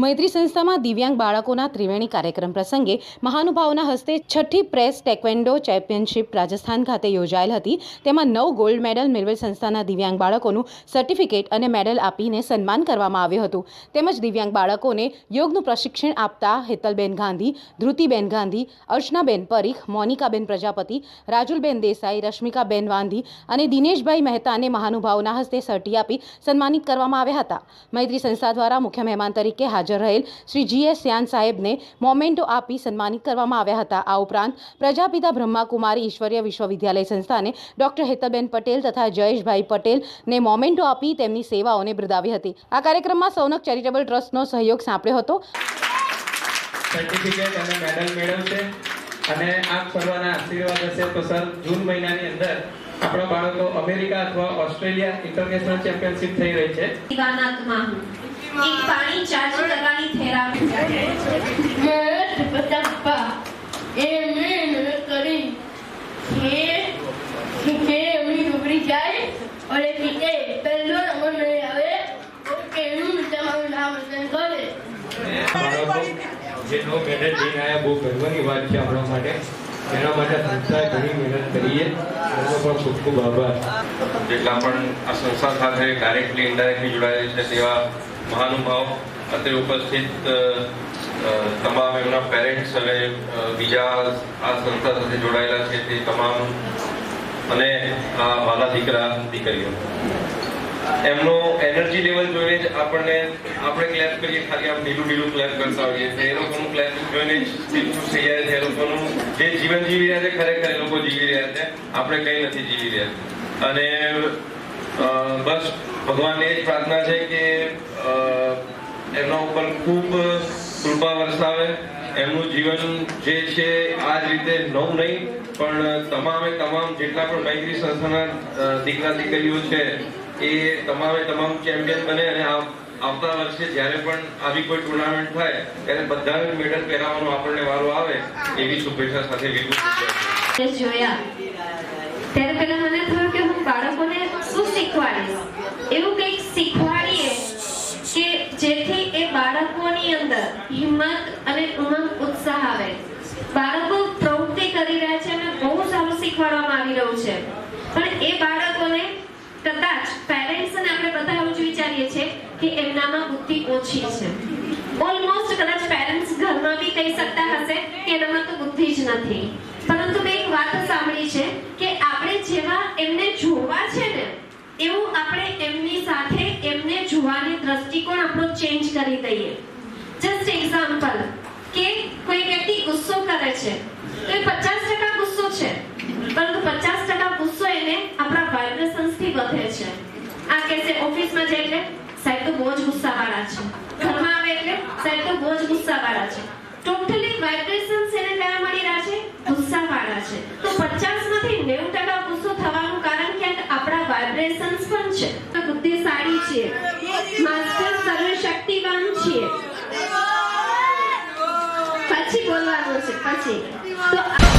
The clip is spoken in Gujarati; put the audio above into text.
મૈત્રી સંસ્થામાં દિવ્યાંગ બાળકોના ત્રિવેણી કાર્યક્રમ પ્રસંગે મહાનુભાવોના હસ્તે છઠ્ઠી પ્રેસ ટેકવેન્ડો ચેમ્પિયનશિપ રાજસ્થાન ખાતે યોજાયેલ હતી. તેમાં નવ ગોલ્ડ મેડલ મેળવેલ સંસ્થાના દિવ્યાંગ બાળકોનું સર્ટિફિકેટ અને મેડલ આપીને સન્માન કરવામાં આવ્યું હતું. તેમજ દિવ્યાંગ બાળકોને યોગનું પ્રશિક્ષણ આપતા હેતલબેન ગાંધી, ધ્રુતિબેન ગાંધી, અર્ચનાબેન પરીખ, મોનિકાબેન પ્રજાપતિ, રાજુલબેન દેસાઈ, રશ્મિકાબેન વાંધી અને દિનેશભાઈ મહેતાને મહાનુભાવોના હસ્તે સર્ટી આપી સન્માનિત કરવામાં આવ્યા હતા. મૈત્રી સંસ્થા દ્વારા મુખ્ય મહેમાન તરીકે હાજર રહેલ શ્રી જી એસ શ્યાન સાહેબને મોમેન્ટો આપી સન્માનિત કરવામાં આવ્યા હતા. આ ઉપરાંત પ્રજાપિતા બ્રહ્માકુમારી ઈશ્વરીય વિશ્વવિદ્યાલય સંસ્થાને ડોક્ટર હેતલબેન પટેલ તથા જયેશભાઈ પટેલને મોમેન્ટો આપી તેમની સેવાઓને બિરદાવી હતી. આ કાર્યક્રમમાં સૌનક ચેરિટેબલ ટ્રસ્ટનો સહયોગ સાંપડ્યો હતો. સર્ટિફિકેટ અને મેડલ મેળવશે અને આપ સર્વના આશીર્વાદ હશે તો સર, જૂન મહિનાની અંદર આપણા બાળકો અમેરિકા અથવા ઓસ્ટ્રેલિયા ઇન્ટરનેશનલ ચેમ્પિયનશિપ થઈ રહી છે. દીવાનાત્મા એક પાણી ચાર્જ કરવાની થેરાપી મેં પપ્પા એ મેં કરી કે કે એમની નોકરી જાય અને કે પહેલો નંબર નહીં આવે એનું તમારું નામ રોશન કરે. જે નો મેડલ લઈને આવ્યા બહુ ગર્વની વાત છે આપણા માટે. એના માટે સંસ્થાએ ઘણી મહેનત કરીએ. એનો પણ ખૂબ ખૂબ આભાર. જેટલા પણ આ સંસ્થા સાથે ડાયરેક્ટલી ઇન્ડાયરેક્ટલી જોડાયેલ છે તેવા મહાનુભાવ, અત્રે ઉપસ્થિત તમામ એમના પેરેન્ટ્સ અને બીજા આ સંસ્થા સાથે જોડાયેલા છે તે તમામ અને આ વાલા દીકરા, દીકરીઓ. એમનો એનર્જી લેવલ જોઈને જ આપણને, આપણે ક્લેપ કરીએ, ખાલી આમ ઢીલું ઢીલું ક્લેપ કરતા હોઈએ. એ લોકોનું ક્લેપ જોઈને જ દિલ થઈ જાય છે, એ લોકોનું જે જીવન જીવી રહ્યા છે, ખરેખર એ લોકો જીવી રહ્યા છે. આપણે કંઈ નથી જીવી રહ્યા. અને બસ ભગવાનને એ જ પ્રાર્થના છે કે એમના ઉપર ખૂબ કૃપા વરસાવે. એમનું જીવન જે છે, આ જ રીતે નવું નહીં, પણ તમામે તમામ જેટલા પણ મૈત્રી સંસ્થાના દીકરા દીકરીઓ છે એ તમામે તમામ ચેમ્પિયન બને અને આવતા વર્ષે જ્યારે પણ આવી કોઈ ટુર્નામેન્ટ થાય, ત્યારે બધાને મેડલ પહેરાવવાનો આપણને વારો આવે, એવી શુભેચ્છા સાથે જોયા. ત્યારે પહેલા મને થયું કે હું બાળકોને શું શીખવાડીશ? એવું કંઈક શીખવાડીએ કે જેથી એ બાળકોની અંદર હિંમત અને ઉમંગ, ઉત્સાહ આવે. બાળકો પ્રવૃત્તિ કરી રહ્યા છે અને બહુ સારું શીખવાડવામાં આવી રહ્યું છે પણ એ બાળકોને કદાચ પેરેન્ટ્સ અને આપણે બધા જ છીએ કે એમનામાં બુદ્ધિ ઓછી છે. ઓલમોસ્ટ કદાચ પેરેન્ટ્સ ઘરમાં બી કહી શકતા હશે કે એનામાં તો બુદ્ધિ જ નથી. પરંતુ મેં એક વાત સાંભળી છે કે આપણે જેવા એમને જોવા છે ને, એવું આપણે એમની સાથે એમને જોવાની દ્રષ્ટિકોણ આપણો ચેન્જ કરી દઈએ. જસ્ટ એક્ઝામ્પલ કે કોઈ વ્યક્તિ ગુસ્સો કરે છે, તો એ પચાસ ટકા ગુસ્સો છે. પરંતુ પચાસ ટકા ગુસ્સો એને આપણા વાઇબ્રેશન્સથી વધે છે. આ કહેશે ઓફિસમાં જાય એટલે સાહેબ તો બહુ જ ગુસ્સાવાળા છે. ઘરમાં આવે એટલે સાહેબ તો બહુ જ ગુસ્સાવાળા છે. ટોટલી વાઇબ્રેશન્સ એને કયા મળી રહ્યા છે, ગુસ્સાવાળા છે. તો પચાસમાંથી નેવું ટકા ગુસ્સો થવાનું કારણ ક્યાંક આપણા વાઇબ્રેશન્સ પણ છે. તો બુદ્ધિશાળી છીએ. માસ્ટર સર્વશક્તિવાન છીએ. પછી બોલવાનું છે, પછી. તો